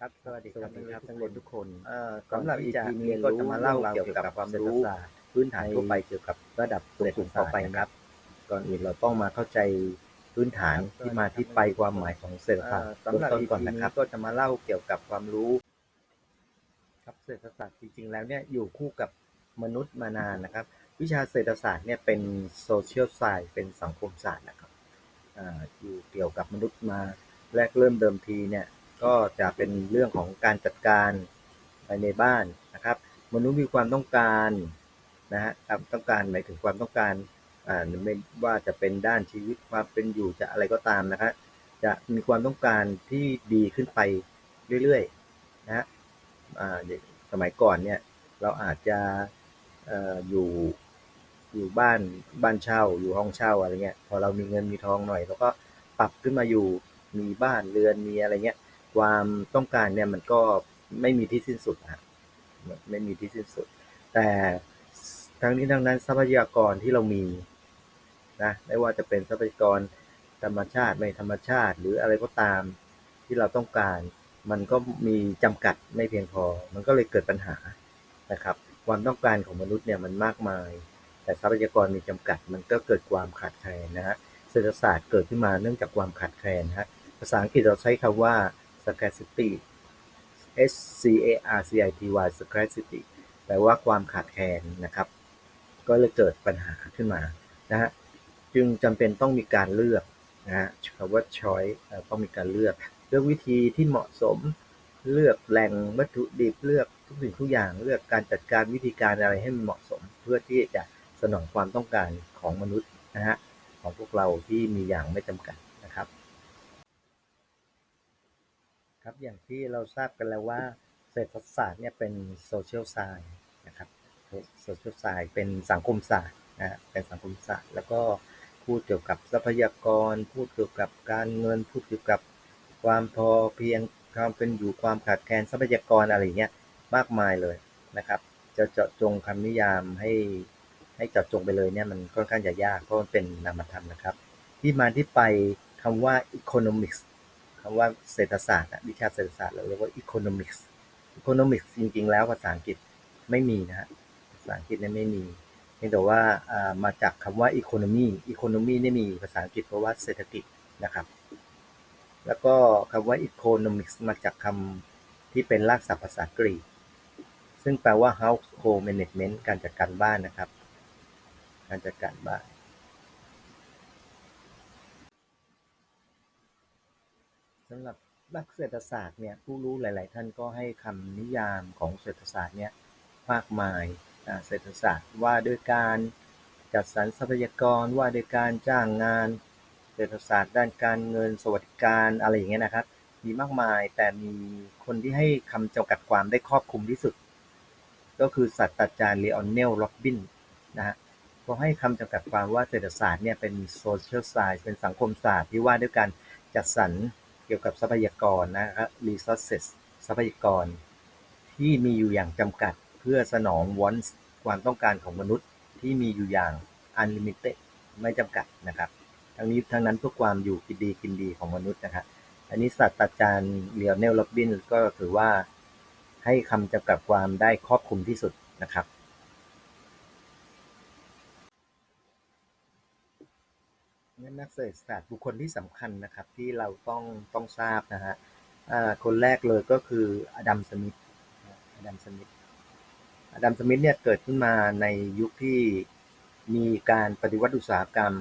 ครับ สวัสดีครับสวัสดีครับท่านผู้ชมทุกคน เอ่อสำหรับก่อนอีที่พีจะนี้เรียนก็รู้จะมาเล่าเรื่องเกี่ยวราวกับเกี่ยวกับความเศรษฐรู้ศาสตร์พื้นฐานทั่วไปในเกี่ยวกับระดับเศรษฐกิจต่อไปนะครับครับ ก่อนอื่นเราต้องมาเข้าใจพื้นฐานที่มาที่ไปความหมายของเศรษฐศาสตร์สำหรับเบื้องต้น EP ก่อนนะครับนี้ก็จะมาเล่าเกี่ยวกับความรู้ ครับเศรษฐศาสตร์จริงๆ แล้วเนี่ยอยู่คู่กับมนุษย์มานานนะครับ วิชาเศรษฐศาสตร์เนี่ยเป็นโซเชียลไซน์เป็นสังคมศาสตร์นะครับอ่าอยู่เกี่ยวกับมนุษย์มาแรกเริ่มเดิมทีเนี่ย ก็จะเป็นเรื่องของการจัดการภายในบ้านนะครับ มนุษย์มีความต้องการนะฮะความต้องการหมายถึงความต้องการอ่าไม่ว่าจะเป็นด้านชีวิตความเป็นอยู่จะอะไรก็ตามนะครับจะมีความต้องการที่ดีขึ้นไปเรื่อยๆนะฮะอ่าสมัยก่อนเนี่ยเราอาจจะอ่ออยู่อยู่บ้านบ้านเช่า อยู่ห้องเช่าอะไรเงี้ยพอเรามีเงินมีทองหน่อยเราก็ปรับขึ้นมาอยู่มีบ้านเรือนมีอะไรเงี้ย ความต้องการเนี่ยมันก็ไม่มีที่สิ้นสุดฮะไม่มีที่สิ้นสุด แต่ทั้งนี้ทั้งนั้นทรัพยากรที่เรามีนะไม่ว่าจะเป็นทรัพยากรธรรมชาติไม่ธรรมชาติ หรืออะไรก็ตามที่เราต้องการ มันก็มีจำกัดไม่เพียงพอ มันก็เลยเกิดปัญหานะครับ ความต้องการของมนุษย์เนี่ยมันมากมาย แต่ทรัพยากรมีจำกัด มันก็เกิดความขาดแคลนนะฮะเศรษฐศาสตร์เกิดขึ้นมาเนื่องจากความขาดแคลนฮะภาษาอังกฤษเราใช้คำว่า scarcity S C A R C I T Y scarcity แปลว่าความขาดแคลนนะครับ ก็เลยเกิดปัญหาขึ้นมานะฮะจึงจำเป็นต้องมีการเลือกนะฮะคำว่า choice เอ่อต้องมีการเลือก เลือกวิธีที่เหมาะสมเลือกแหล่งวัตถุดิบเลือกทุกสิ่งทุกอย่างเลือกการจัดการวิธีการอะไรให้มันเหมาะสม เพื่อที่จะสนองความต้องการของมนุษย์นะฮะของพวกเราที่มีอย่างไม่จำกัดนะ ครับอย่างที่เราทราบกันแล้วว่าเศรษฐศาสตร์เนี่ยเป็นโซเชียลไซน์นะครับโซเชียลไซน์เป็นสังคมศาสตร์นะฮะเป็นสังคมศาสตร์ แล้วก็พูดเกี่ยวกับทรัพยากร พูดเกี่ยวกับการเงิน พูดเกี่ยวกับความพอเพียงความเป็นอยู่ความขาดแคลนทรัพยากรอะไรเงี้ยมากมายเลยนะครับ จะเจาะจงคำนิยามให้ให้เจาะจงไปเลยเนี่ยมันค่อนข้างจะยากเพราะมันเป็นนามธรรมนะครับ ที่มาที่ไปคำว่า economics คำว่าเศรษฐศาสตร์อะวิชาเศรษฐศาสตร์เราเรียกว่า economics economics จริง ๆ แล้วภาษาอังกฤษไม่มีนะฮะภาษาอังกฤษเนี่ยไม่มีเพียงแต่ว่าามาจากคำว่า economy economy เนี่ยมีภาษาอังกฤษเพราะว่าเศรษฐกิจนะครับ แล้วก็คำว่า economics มาจากคำที่เป็นรากศัพท์ภาษากรีกซึ่งแปลว่า household management การจัดการบ้านนะครับ การจัดการบ้าน สำหรับนักเศรษฐศาสตร์เนี่ยผู้รู้หลาย ๆ ท่านก็ให้คำนิยามของเศรษฐศาสตร์เนี่ยมากมายเศรษฐศาสตร์ว่าด้วยการจัดสรรทรัพยากรว่าด้วยการจ้างงาน เศรษฐศาสตร์ ด้านการเงินสวัสดิการอะไรอย่างเงี้ยนะครับ มีมากมายแต่มีคนที่ให้คำจำกัดความได้ครอบคลุมที่สุด ก็คือศาสตราจารย์เลออนเนลล็อบบินนะฮะเขาให้คำจำกัดความว่าเศรษฐศาสตร์เนี่ยเป็นโซเชียลไซน์เป็นสังคมศาสตร์ที่ว่าด้วยการจัดสรร กี่ยวกับทรัพยากรนะครับ resources ทรัพยากร ที่มีอยู่อย่างจำกัดเพื่อสนอง wants ความต้องการของมนุษย์ที่มีอยู่อย่าง unlimited ไม่จำกัดนะครับ ทั้งนี้ทั้งนั้นเพื่อความอยู่กินดีกินดีของมนุษย์นะครับ อันนี้ศาสตราจารย์เลโอเนลล็อบบินก็ถือว่าให้คำจำกัดความได้ครอบคลุมที่สุดนะครับ นนักเศรษฐศาสตร์บุคคลที่สำคัญนะครับ ที่เราต้องต้องทราบนะฮะคนแรกเลยก็คืออดัมสมิธอดัมสมิธอดัมสมิธเนี่ยเกิดขึ้นมาในยุคที่มีการปฏิวัติอุตสาหกรรม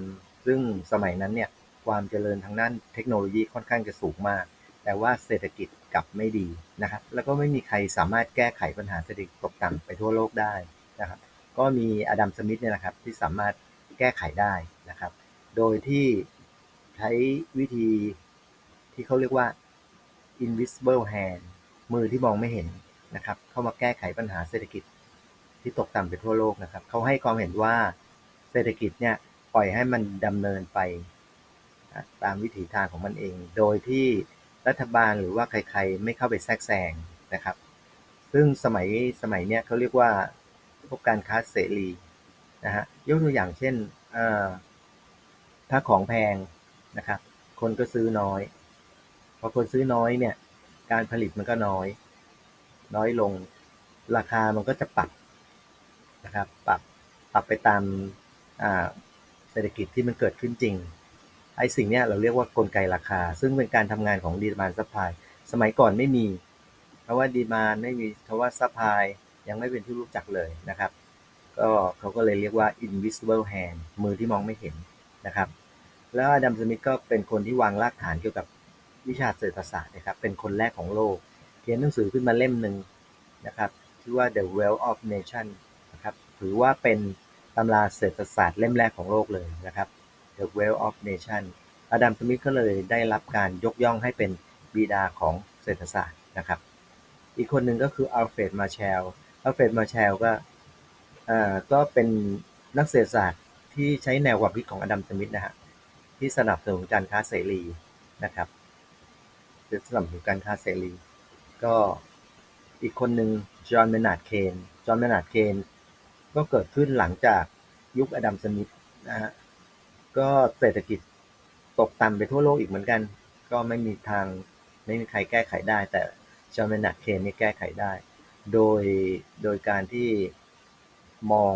ซึ่งสมัยนั้นเนี่ยความเจริญทางด้านเทคโนโลยีค่อนข้างจะสูงมาก แต่ว่าเศรษฐกิจกลับไม่ดีนะครับ แล้วก็ไม่มีใครสามารถแก้ไขปัญหาเศรษฐกิจตกต่ำไปทั่วโลกได้นะครับ ก็มีอดัมสมิธเนี่ยนะครับที่สามารถแก้ไขได้นะครับ โดยที่ใช้วิธีที่เขาเรียกว่า invisible hand มือที่มองไม่เห็นนะครับ เข้ามาแก้ไขปัญหาเศรษฐกิจที่ตกต่ำไปทั่วโลกนะครับ เขาให้ความเห็นว่าเศรษฐกิจเนี่ยปล่อยให้มันดำเนินไปนะตามวิถีทางของมันเอง โดยที่รัฐบาลหรือว่าใครๆ ไม่เข้าไปแทรกแซงนะครับ ซึ่งสมัยสมัยเนี้ยเขาเรียกว่าพวกการค้าเสรีนะฮะ ยกตัวอย่างเช่นเอ่อ ถ้าของแพงนะครับ คนก็ซื้อน้อยพอคนซื้อน้อยเนี่ย การผลิตมันก็น้อย น้อยลง ราคามันก็จะปรับนะครับ ปรับปรับไปตามเศรษฐกิจที่มันเกิดขึ้นจริงไอ้สิ่งเนี้ยเราเรียกว่ากลไกราคา ซึ่งเป็นการทำงานของดีมานซัพพลายสมัยก่อนไม่มี เพราะว่าดีมานไม่มีเพราะว่าซัพพลายยังไม่เป็นที่รู้จักเลยนะครับ ก็เขาก็เลยเรียกว่า invisible hand มือที่มองไม่เห็น นะครับ แล้วอดัมสมิธก็เป็นคนที่วางรากฐานเกี่ยวกับวิชาเศรษฐศาสตร์นะครับ เป็นคนแรกของโลก เขียนหนังสือขึ้นมาเล่มหนึ่งนะครับชื่อว่า The Wealth of Nation นะครับ ถือว่าเป็นตำราเศรษฐศาสตร์เล่มแรกของโลกเลยนะครับ The Wealth of Nation อดัมสมิธก็เลยได้รับการยกย่องให้เป็นบิดาของเศรษฐศาสตร์นะครับ อีกคนหนึ่งก็คืออัลเฟรดมาแชลอัลเฟรดมาแชลก็เอ่อก็เป็นนักเศรษฐศาสตร์ ที่ใช้แนวความคิดของอดัม สมิธนะฮะที่สนับสนุนการค้าเสรีนะครับสนับสนุนการค้าเสรี ก็อีกคนหนึ่งจอห์นเมนาร์ดเคนจอห์นเมนาร์ดเคนก็เกิดขึ้นหลังจากยุคอดัม สมิธนะฮะก็เศรษฐกิจตกต่ำไปทั่วโลกอีกเหมือนกัน ก็ไม่มีทางไม่มีใครแก้ไขได้ แต่จอห์นเมนาร์ดเคนนี่แก้ไขได้ โดยโดยการที่มอง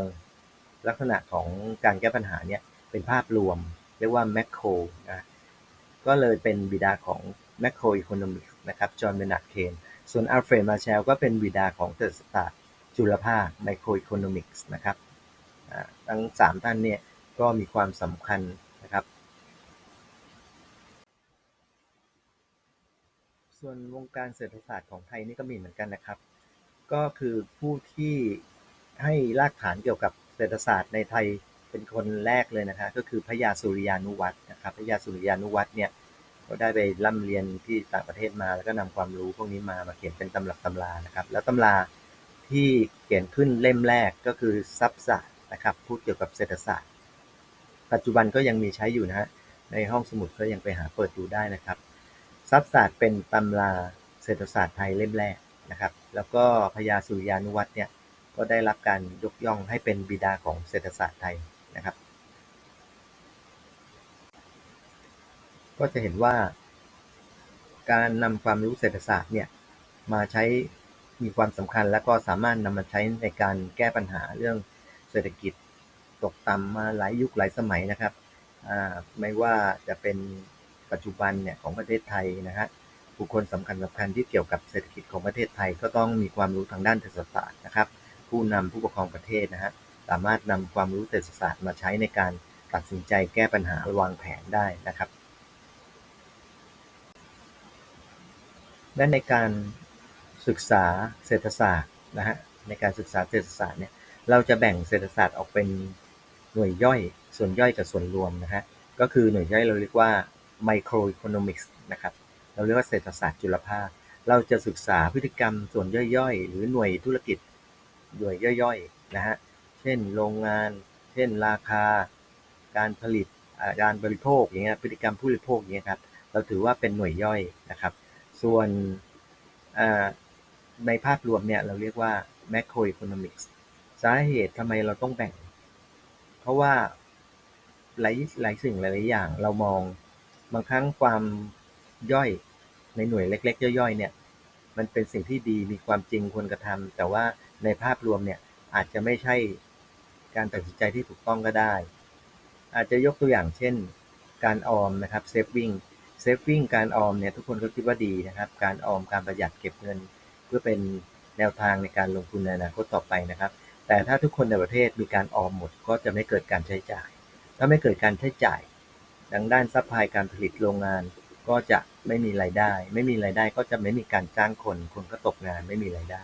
ลักษณะของการแก้ปัญหาเนี่ยเป็นภาพรวม เรียกว่าแมคโครนะก็เลยเป็นบิดาของแมคโครอีโคโนมิกส์นะครับจอห์นเบนัดเคนส่วนอัลเฟรดมาแชลก็เป็นบิดาของเศรษฐศาสตร์จุลภาคไมโครอีโคโนมิกส์นะครับอ่าทั้งสามท่านเนี่ยก็มีความสำคัญนะครับ ส่วนวงการเศรษฐศาสตร์ของไทยนี่ก็มีเหมือนกันนะครับ ก็คือผู้ที่ให้รากฐานเกี่ยวกับ เศรษฐศาสตร์ในไทยเป็นคนแรกเลยนะคะก็คือพระยาสุริยานุวัฒน์นะครับพระยาสุริยานุวัฒน์เนี่ยก็ได้ไปร่ำเรียนที่ต่างประเทศมา แล้วก็นำความรู้พวกนี้มามาเขียนเป็นตำรับตำรานะครับ แล้วตำราที่เขียนขึ้นเล่มแรกก็คือทรัพย์ศาสตร์นะครับพูดเกี่ยวกับเศรษฐศาสตร์ ปัจจุบันก็ยังมีใช้อยู่นะฮะในห้องสมุดก็ยังไปหาเปิดดูได้นะครับทรัพย์ศาสตร์เป็นตำราเศรษฐศาสตร์ไทยเล่มแรกนะครับ แล้วก็พญาสุริยานุวัฒน์เนี่ย ก็ได้รับการยกย่องให้เป็นบิดาของเศรษฐศาสตร์ไทยนะครับ ก็จะเห็นว่าการนำความรู้เศรษฐศาสตร์เนี่ยมาใช้มีความสำคัญและก็สามารถนำมาใช้ในการแก้ปัญหาเรื่องเศรษฐกิจตกต่ำมาหลายยุคหลายสมัยนะครับไม่ว่าจะเป็นปัจจุบันเนี่ยของประเทศไทยนะฮะบุคคลสำคัญสำคัญที่เกี่ยวกับเศรษฐกิจของประเทศไทยก็ต้องมีความรู้ทางด้านเศรษฐศาสตร์นะครับ ผู้นำผู้ปกครองประเทศนะฮะสามารถนำความรู้เศรษฐศาสตร์มาใช้ในการตัดสินใจแก้ปัญหาวางแผนได้นะครับ และในการศึกษาเศรษฐศาสตร์นะฮะในการศึกษาเศรษฐศาสตร์เนี่ยเราจะแบ่งเศรษฐศาสตร์ออกเป็นหน่วยย่อย ส่วนย่อยกับส่วนรวมนะฮะก็คือหน่วยย่อยเราเรียกว่า microeconomics นะครับเราเรียกว่าเศรษฐศาสตร์จุลภาค เราจะศึกษาพฤติกรรมส่วนย่อยๆ หรือหน่วยธุรกิจ หน่วยย่อยๆนะฮะ เช่นโรงงาน เช่นราคา การผลิตการบริโภคอย่างเงี้ยพฤติกรรมผู้บริโภคอย่างเงี้ยครับเราถือว่าเป็นหน่วยย่อยนะครับ ส่วนในภาพรวมเนี่ยเราเรียกว่า macroeconomics สาเหตุทำไมเราต้องแบ่ง เพราะว่าหลายหลายสิ่งหลาย ๆ อย่างเรามองบางครั้งความย่อยในหน่วยเล็ก ๆ ย่อย ๆ เนี่ย มันเป็นสิ่งที่ดีมีความจริงควรกระทำแต่ว่า ในภาพรวมเนี่ยอาจจะไม่ใช่การตัดสินใจที่ถูกต้องก็ได้ อาจจะยกตัวอย่างเช่น การออมนะครับเซฟวิ่งเซฟวิ่งการออมเนี่ยทุกคนก็คิดว่าดีนะครับ การออมการประหยัดเก็บเงิน เพื่อเป็นแนวทางในการลงทุนในอนาคตต่อไปนะครับ แต่ถ้าทุกคนในประเทศมีการออมหมดก็จะไม่เกิดการใช้จ่าย ถ้าไม่เกิดการใช้จ่ายดังด้านซัพพลายการผลิตโรงงานก็จะไม่มีรายได้ ไม่มีรายได้ก็จะไม่มีการจ้างคน คนก็ตกงานไม่มีรายได้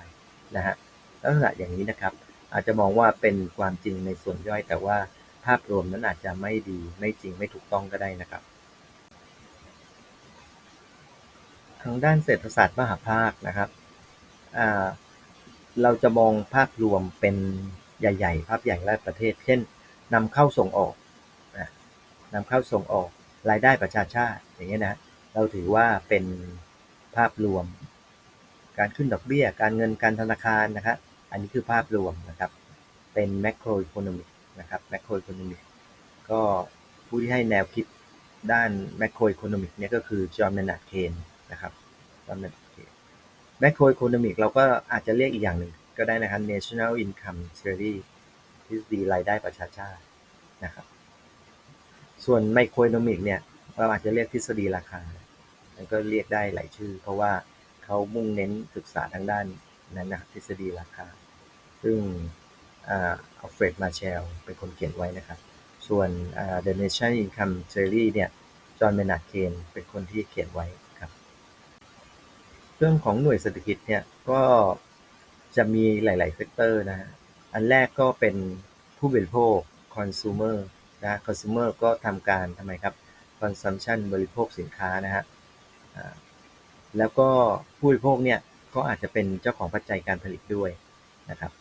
นะฮะ ลักษณะอย่างนี้นะครับ อาจจะมองว่าเป็นความจริงในส่วนย่อย แต่ว่าภาพรวมนั้นอาจจะไม่ดีไม่จริงไม่ถูกต้องก็ได้นะครับ ทางด้านเศรษฐศาสตร์มหาภาคนะครับเราจะมองภาพรวมเป็นใหญ่ ๆ ภาพใหญ่ระดับประเทศ เช่นนำเข้าส่งออกนะนำเข้าส่งออกรายได้ประชาชาติอย่างเงี้ยนะเราถือว่าเป็นภาพรวม การขึ้นดอกเบี้ย การเงินการธนาคารนะครับ อันนี้คือภาพรวมนะครับ เป็น macro economic นะครับ macro economic ก็ผู้ที่ให้แนวคิดด้าน macro economic เนี่ยก็คือจอห์นเมนาร์ดเคนนะครับจอห์นเมนาร์ดเคน macroeconomic เราก็อาจจะเรียกอีกอย่างหนึ่งก็ได้นะครับ national income theory ทฤษฎีรายได้ประชาชาตินะครับ ส่วน microeconomic เนี่ยเราอาจจะเรียกทฤษฎีราคา มันก็เรียกได้หลายชื่อ เพราะว่าเขามุ่งเน้นศึกษาทางด้าน นั้นนะทฤษฎีราคา ซึ่งอัลเฟรดมาเชลเป็นคนเขียนไว้นะครับ ส่วน The Nation Income Theory เนี่ยจอห์นเมนาเคนเป็นคนที่เขียนไว้ครับ เรื่องของหน่วยเศรษฐกิจเนี่ยก็จะมีหลายๆเซกเตอร์นะฮะอันแรกก็เป็นผู้บริโภค consumer นะ consumer ก็ทำการทำไมครับ consumption บริโภคสินค้านะฮะแล้วก็ผู้บริโภคเนี่ย ก็อาจจะเป็นเจ้าของปัจจัยการผลิตด้วยนะครับ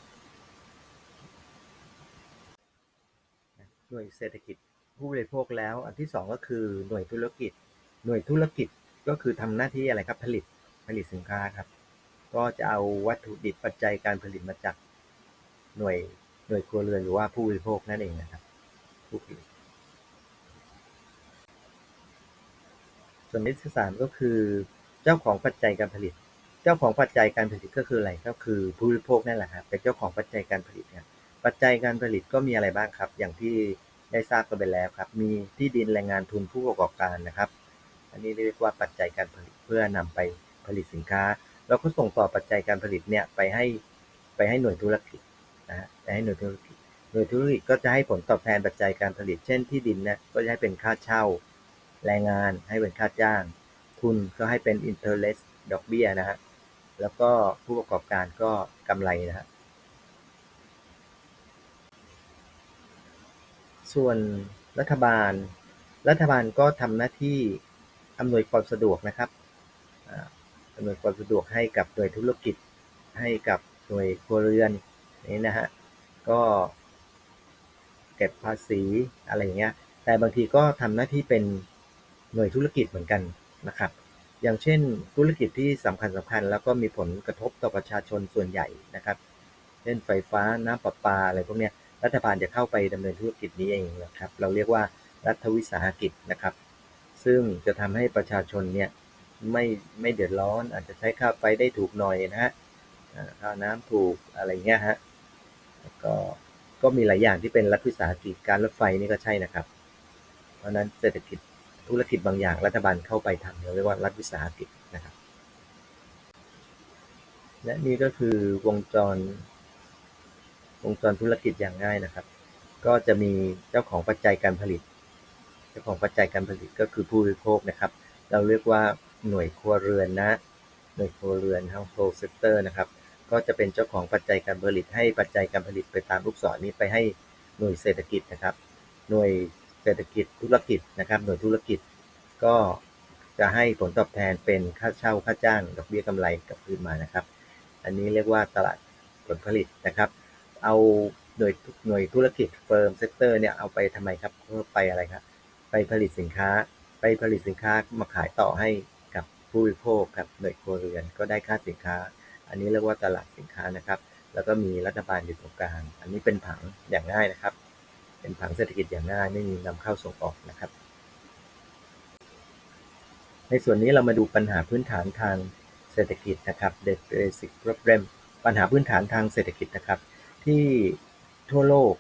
หน่วยเศรษฐกิจผู้บริโภคแล้ว อันที่ 2 ก็คือหน่วยธุรกิจ หน่วยธุรกิจก็คือทำหน้าที่อะไรครับผลิตผลิตสินค้าครับ ก็จะเอาวัตถุดิบปัจจัยการผลิตมาจากหน่วยหน่วยครัวเรือนหรือว่าผู้บริโภคนั่นเองนะครับผู้ผลิตส่วนที่สามก็คือเจ้าของปัจจัยการผลิต จ้าของปัจจัยการผลิตก็คืออะไร ก็คือผู้บริโภคนั่นแหละครับเป็นเจ้าของปัจจัยการผลิตครับปัจจัยการผลิตก็มีอะไรบ้างครับ อย่างที่ได้ทราบกันไปแล้วครับ มีที่ดินแรงงานทุนผู้ประกอบการนะครับ อันนี้เรียกว่าปัจจัยการผลิตเพื่อนำไปผลิตสินค้า เราก็ส่งต่อปัจจัยการผลิตเนี่ยไปให้ไปให้หน่วยธุรกิจนะฮะไปให้หน่วยธุรกิจ หน่วยธุรกิจก็จะให้ผลตอบแทนปัจจัยการผลิต เช่นที่ดินนี่ยก็จะให้เป็นค่าเช่า แรงงานให้เป็นค่าจ้าง ทุนก็ให้เป็น interest ดอกเบี้ยนะฮะ แล้วก็ผู้ประกอบการก็กำไรนะฮะส่วนรัฐบาล รัฐบาลก็ทำหน้าที่อำนวยความสะดวกนะครับอำนวยความสะดวกให้กับหน่วยธุรกิจให้กับหน่วยครัวเรือนนี่นะฮะก็เก็บภาษีอะไรอย่างเงี้ยแต่บางทีก็ทำหน้าที่เป็นหน่วยธุรกิจเหมือนกันนะครับ อย่างเช่น ธุรกิจที่สำคัญสำคัญแล้วก็มีผลกระทบต่อประชาชนส่วนใหญ่นะครับ เช่นไฟฟ้าน้ำประปาอะไรพวกนี้รัฐบาลจะเข้าไปดำเนินธุรกิจนี้เองนะครับ เราเรียกว่ารัฐวิสาหกิจนะครับ ซึ่งจะทำให้ประชาชนเนี่ยไม่ไม่เดือดร้อน อาจจะใช้ค่าไฟได้ถูกหน่อยนะฮะค่าน้ำถูกอะไรเงี้ยฮะก็ก็มีหลายอย่างที่เป็นรัฐวิสาหกิจการรถไฟนี่ก็ใช่นะครับ เพราะนั้นเศรษฐกิจ ธุรกิจบางอย่างรัฐบาลเข้าไปทำเรียกว่ารัฐวิสาหกิจนะครับ และนี่ก็คือวงจร วงจรธุรกิจอย่างง่ายนะครับ ก็จะมีเจ้าของปัจจัยการผลิต เจ้าของปัจจัยการผลิตก็คือผู้บริโภคนะครับ เราเรียกว่าหน่วยครัวเรือนนะ หน่วยครัวเรือน household sector นะครับ ก็จะเป็นเจ้าของปัจจัยการผลิตให้ปัจจัยการผลิตไปตามลูกศรนี้ไปให้หน่วยเศรษฐกิจนะครับ หน่วย ศรษฐกิจธุรกิจนะครับหน่วยธุรกิจก็จะให้ผลตอบแทนเป็นค่าเช่าค่าจ้างดอกเบี้ยกำไรกลับคืนมานะครับ อันนี้เรียกว่าตลาดผลผลิตนะครับ เอาหน่วยหน่วยธุรกิจเฟิร์มเซกเตอร์เนี่ยเอาไปทำไมครับเพื่อไปอะไรครับไปผลิตสินค้า ไปผลิตสินค้ามาขายต่อให้กับผู้บริโภคกับหน่วยครัวเรือนก็ได้ค่าสินค้า อันนี้เรียกว่าตลาดสินค้านะครับ แล้วก็มีรัฐบาลอยู่ตรงกลาง อันนี้เป็นผังอย่างง่ายนะครับ เป็นผังเศรษฐกิจอย่างง่ายไม่มีนำเข้าส่งออกนะครับ ในส่วนนี้เรามาดูปัญหาพื้นฐานทางเศรษฐกิจนะครับ The Basic Problem ปัญหาพื้นฐานทางเศรษฐกิจนะครับ ที่ทั่วโลก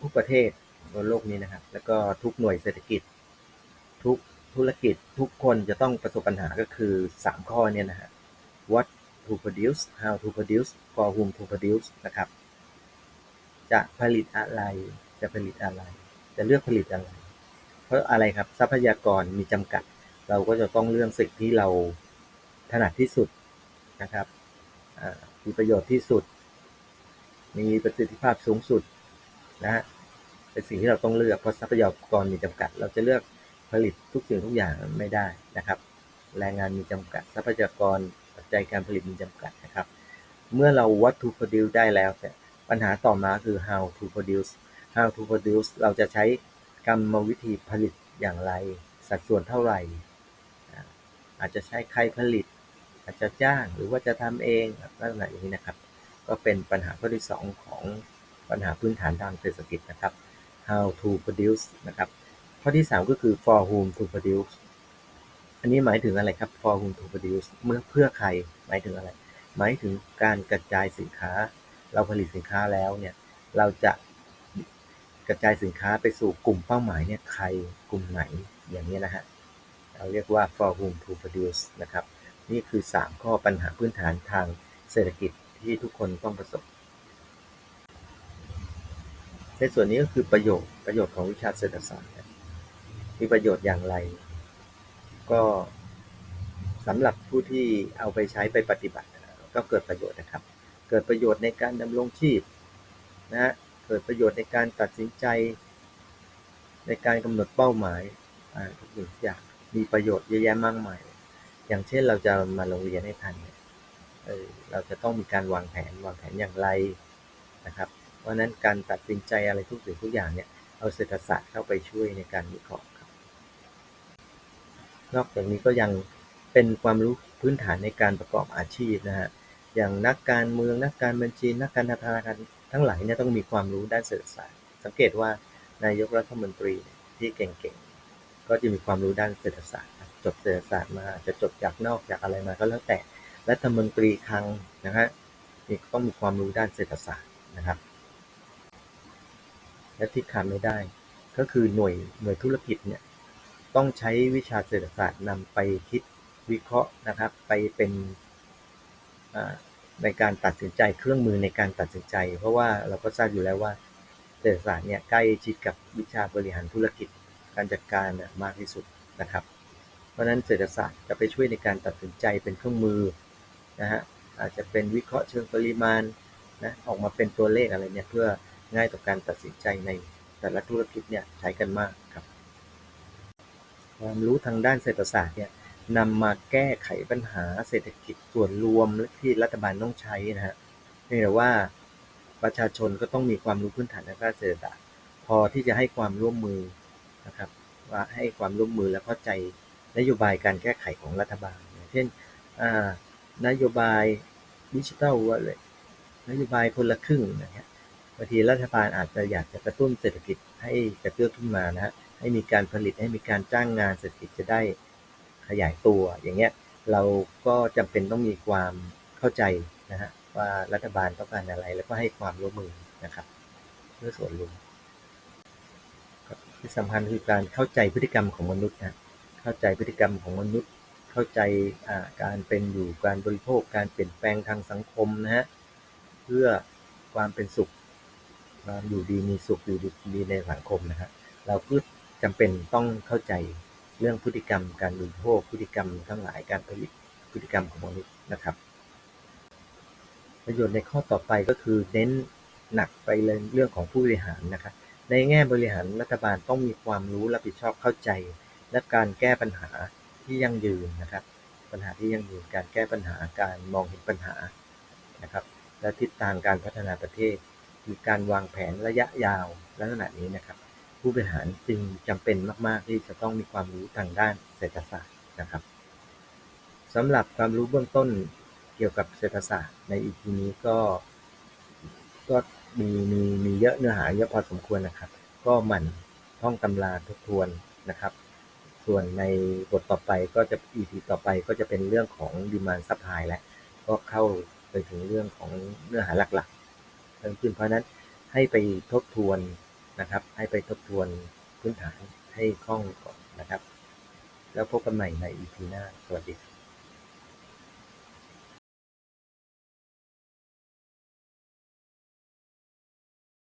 ทุกประเทศบนโลกนี้นะครับ แล้วก็ทุกหน่วยเศรษฐกิจ ทุกธุรกิจทุกคนจะต้องประสบปัญหาก็คือ 3 ข้อเนี่ยนะฮะ what to produce how to produce for whom to produce นะครับ จะผลิตอะไร จะผลิตอะไร จะเลือกผลิตอะไร เพราะอะไรครับทรัพยากรมีจำกัด เราก็จะต้องเลือกสิ่งที่เราถนัดที่สุดนะครับมีประโยชน์ที่สุด มีประสิทธิภาพสูงสุดนะฮะเป็นสิ่งที่เราต้องเลือกเพราะทรัพยากรมีจำกัด เราจะเลือกผลิตทุกสิ่งทุกอย่างไม่ได้นะครับ แรงงานมีจำกัด ทรัพยากรปัจจัยการผลิตมีจำกัดนะครับ เมื่อเรา what to produce ได้แล้วเนี่ยปัญหาต่อมาคือ how to produce how to produce เราจะใช้กรรมวิธีผลิตอย่างไร สัดส่วนเท่าไหร่ อาจจะใช้ใครผลิต อาจจะจ้างหรือว่าจะทำเองลักษณะอย่างนี้นะครับ ก็เป็นปัญหาข้อที่ 2 ของปัญหาพื้นฐานทางเศรษฐกิจนะครับ how to produce นะครับ ข้อที่ 3 ก็คือ for whom to produce อันนี้หมายถึงอะไรครับ for whom to produce เมื่อเพื่อใครหมายถึงอะไร หมายถึงการกระจายสินค้า เราผลิตสินค้าแล้วเนี่ย เราจะ ระจายสินค้าไปสู่กลุ่มเป้าหมายเนี่ยใครกลุ่มไหนอย่างนี้นะฮะเราเรียกว่า for whom to produce นะครับ นี่คือ 3 ข้อปัญหาพื้นฐานทางเศรษฐกิจที่ทุกคนต้องประสบ ในส่วนนี้ก็คือประโยชน์ประโยชน์ของวิชาเศรษฐศาสตร์มีประโยชน์อย่างไร ก็สำหรับผู้ที่เอาไปใช้ไปปฏิบัติก็เกิดประโยชน์นะครับ เกิดประโยชน์ในการดำรงชีพนะฮะ กิดประโยชน์ในการตัดสินใจ ในการกำหนดเป้าหมายทุกสิ่งทุกอย่างมีประโยชน์เยอะแยะมากมาย อย่างเช่นเราจะมาโรงเรียนให้ทันเนี่ยเออเราจะต้องมีการวางแผนวางแผนอย่างไรนะครับ เพราะนั้นการตัดสินใจอะไรทุกสิ่งทุกอย่างเนี่ยเอาเศรษฐศาสตร์เข้าไปช่วยในการวิเคราะห์ครับ นอกจากนี้ก็ยังเป็นความรู้พื้นฐานในการประกอบอาชีพนะฮะอย่างนักการเมืองนักการบัญชีนักการธนาคาร ทั้งหลายเนี่ยต้องมีความรู้ด้านเศรษฐศาสตร์ สังเกตว่านายกรัฐมนตรีที่เก่งๆ ก็จะมีความรู้ด้านเศรษฐศาสตร์จบเศรษฐศาสตร์มาจะจบจากนอกจากอะไรมาก็แล้วแต่รัฐมนตรีคลังนะฮะนี่ต้องมีความรู้ด้านเศรษฐศาสตร์นะครับ และที่ขาดไม่ได้ ก็คือหน่วยหน่วยธุรกิจเนี่ยต้องใช้วิชาเศรษฐศาสตร์นำไปคิดวิเคราะห์นะครับ ไปเป็น ในการตัดสินใจเครื่องมือในการตัดสินใจ เพราะว่าเราก็ทราบอยู่แล้วว่าเศรษฐศาสตร์เนี่ยใกล้ชิดกับวิชาบริหารธุรกิจการจัดการมากที่สุดนะครับ เพราะฉะนั้นเศรษฐศาสตร์จะไปช่วยในการตัดสินใจเป็นเครื่องมือนะฮะอาจจะเป็นวิเคราะห์เชิงปริมาณนะออกมาเป็นตัวเลขอะไรเนี่ยเพื่อง่ายต่อการตัดสินใจในแต่ละธุรกิจเนี่ยใช้กันมากครับ ความรู้ทางด้านเศรษฐศาสตร์เนี่ย นำมาแก้ไขปัญหาเศรษฐกิจส่วนรวมที่รัฐบาลต้องใช้นะฮะเพียงแต่ว่าประชาชนก็ต้องมีความรู้พื้นฐานทางด้านเศรษฐศาสตร์พอที่จะให้ความร่วมมือนะครับ ว่าให้ความร่วมมือและเข้าใจนโยบายการแก้ไขของรัฐบาลเช่นนโยบายดิจิทัลอะไรนโยบายคนละครึ่งนะฮะบางทีรัฐบาลอาจจะอยากจะกระตุ้นเศรษฐกิจให้กระเตื้องขึ้นมานะฮะให้มีการผลิตให้มีการจ้างงานเศรษฐกิจจะได้ ขยายตัวอย่างเงี้ยเราก็จำเป็นต้องมีความเข้าใจนะฮะว่ารัฐบาลต้องการอะไร แล้วก็ให้ความร่วมมือนะครับเพื่อส่วนรวมที่สำคัญคือการเข้าใจพฤติกรรมของมนุษย์นะเข้าใจพฤติกรรมของมนุษย์ เข้าใจการเป็นอยู่การบริโภค การเปลี่ยนแปลงทางสังคมนะฮะเพื่อความเป็นสุขความอยู่ดีมีสุขอยู่ดีในสังคมนะฮะเราก็จำเป็นต้องเข้าใจ เรื่องพฤติกรรมการบริโภค พฤติกรรมทั้งหลาย การผลิต พฤติกรรมของมนุษย์นะครับ ประโยชน์ในข้อต่อไปก็คือเน้นหนักไปเลยเรื่องของผู้บริหารนะครับ ในแง่บริหารรัฐบาลต้องมีความรู้รับผิดชอบเข้าใจ และการแก้ปัญหาที่ยั่งยืนนะครับ ปัญหาที่ยั่งยืนการแก้ปัญหาการมองเห็นปัญหานะครับ และทิศทางการพัฒนาประเทศคือการวางแผนระยะยาวลักษณะนี้นะครับ ผู้บริหารจึงจำเป็นมาก ๆ ที่จะต้องมีความรู้ทางด้านเศรษฐศาสตร์นะครับสำหรับความรู้เบื้องต้นเกี่ยวกับเศรษฐศาสตร์ในอีพีนี้ก็ก็มีมีมีเยอะเนื้อหาเยอะพอสมควรนะครับ ก็หมั่นท่องตำราทบทวนนะครับ ส่วนในบทต่อไปก็จะ EP ต่อไปก็จะเป็นเรื่องของดีมานซัพพลายแล้วก็เข้าไปถึงเรื่องของเนื้อหาหลักๆเพิ่มขึ้นเพราะนั้นให้ไปทบทวน นะครับ ให้ไปทบทวนพื้นฐานให้คล่องก่อนนะครับ แล้วพบกันใหม่ใน EP หน้า สวัสดี